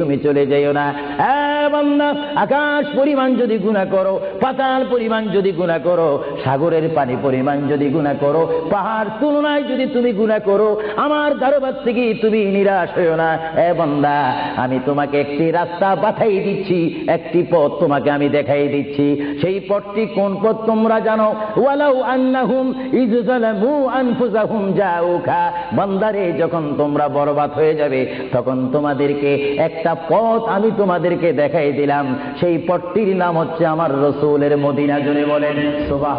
তুমি চলে যাইও না। বান্দা, আকাশ পরিমাণ যদি গুনাহ করো, পাতাল পরিমাণ যদি গুনাহ করো, সাগরের পানি পরিমাণ যদি গুনাহ করো, পাহাড় তুলনায় যদি তুমি গুনাহ করো, আমার দরবার থেকে তুমি নিরাশ হইও না। এ বান্দা, আমি তোমাকে একটি রাস্তা পাঠাই দিচ্ছি, একটি পথ তোমাকে আমি দেখাই দিচ্ছি। সেই পথটি কোন পথ তোমরা জানো? ওয়ালাউ আন্নাহুম ইজ যালামু আনফুসাহুম জাউকা। বান্দারে, যখন তোমরা বরবাদ হয়ে যাবে, তখন তোমাদেরকে একটা পথ আমি তোমাদেরকে দেখাই দিলাম। সেই পথটির নাম হচ্ছে আমার রসুলের মদিনা জুড়ে বলেন সুবাহ